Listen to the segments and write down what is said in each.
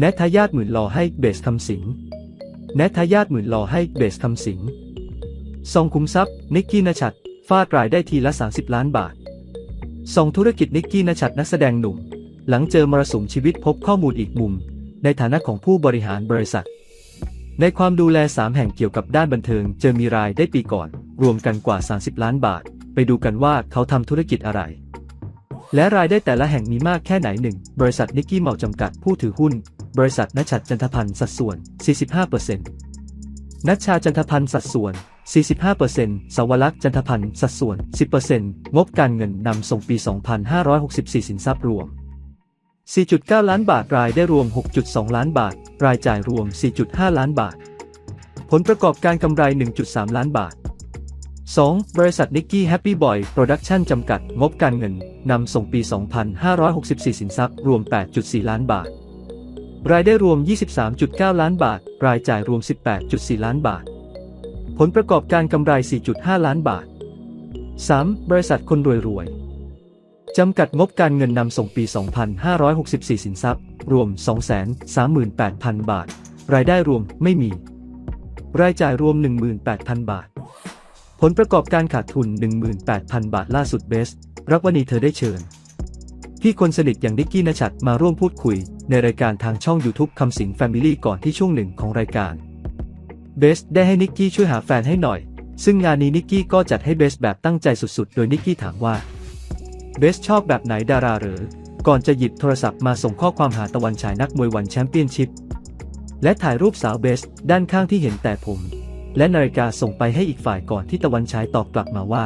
แนทายาทหมื่นหล่อให้เบสคำสิงแนทายาทหมื่นหล่อให้เบสคำสิงซองคุ้มทรัพย์ นิกกี้นชัดฟาดรายได้ทีละ 30 ล้านบาทซองธุรกิจนิกกี้นชัดนักแสดงหนุ่ม หลังเจอมรสุมชีวิตพบข้อมูลอีกมุม ในฐานะของผู้บริหารบริษัท ในความดูแล 3 แห่งเกี่ยวกับด้านบันเทิง เจอมีรายได้ปีก่อน รวมกันกว่า 30 ล้านบาท ไปดูกันว่าเขาทำธุรกิจอะไร และรายได้แต่ละแห่งมีมากแค่ไหนหนึ่งบริษัทนิกกี้เมาจำกัดผู้ถือหุ้น บริษัทนัชชัดจันทพันธ์สัดส่วน 45%นัชชาจันทพันธ์สัดส่วน 45%สวรักษ์จันทพันธ์สัดส่วน 10%งบการเงินนำส่งปี 2564 สินทรัพย์รวม 4.9 ล้านบาท รายได้รวม 6.2 ล้านบาท รายจ่ายรวม 4.5 ล้านบาท ผลประกอบการกำไร 1.3 ล้านบาท 2. บริษัทนิกกี้แฮปปี้บอยโปรดักชั่นจำกัด งบการเงิน นำส่งปี 2564 สินทรัพย์ รวม 8.4 ล้านบาท รายได้รวม 23.9 ล้านบาท รายจ่ายรวม 18.4 ล้านบาท ผลประกอบการกำไร 4.5 ล้านบาท 3. บริษัทคนรวยรวยๆจำกัดงบการเงินนำส่งปี 2564 สินทรัพย์ รวม 238,000 บาท รายได้รวมไม่มี รายจ่ายรวม 18,000 บาท ผลประกอบการขาดทุน 18,000 บาทล่าสุดเบส รักวันนี้เธอได้เชิญ พี่คนสนิทอย่างดิกกี้นชัดมาร่วมพูดคุย ในรายการทางช่อง YouTube คำสิงแฟมิลี่ก่อนที่ช่วงหนึ่งของรายการ เบสได้ให้นิกกี้ช่วยหาแฟนให้หน่อย ซึ่งงานนี้นิกกี้ก็จัดให้เบสแบบตั้งใจสุดๆ โดยนิกกี้ถามว่า เบสชอบแบบไหนดาราหรือ ก่อนจะหยิบโทรศัพท์มาส่งข้อความหาตะวันฉายนักมวยวันแชมเปี้ยนชิพ และถ่ายรูปสาวเบสด้านข้างที่เห็นแต่ผม และนาฬิกาส่งไปให้อีกฝ่ายก่อนที่ตะวันฉายตอบกลับมาว่า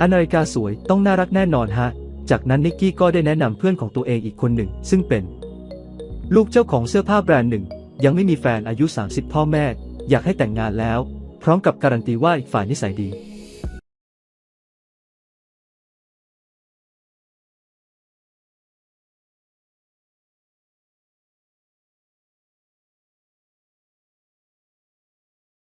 อนาฬิกาสวยต้องน่ารักแน่นอนฮะ จากนั้นนิกกี้ก็ได้แนะนำเพื่อนของตัวเองอีกคนหนึ่ง ซึ่งเป็น ลูกเจ้าของเสื้อผ้าแบรนด์หนึ่ง ยังไม่มีแฟนอายุ 30 พ่อแม่ อยากให้แต่งงานแล้ว พร้อมกับการันตีว่าอีกฝ่ายนิสัยดี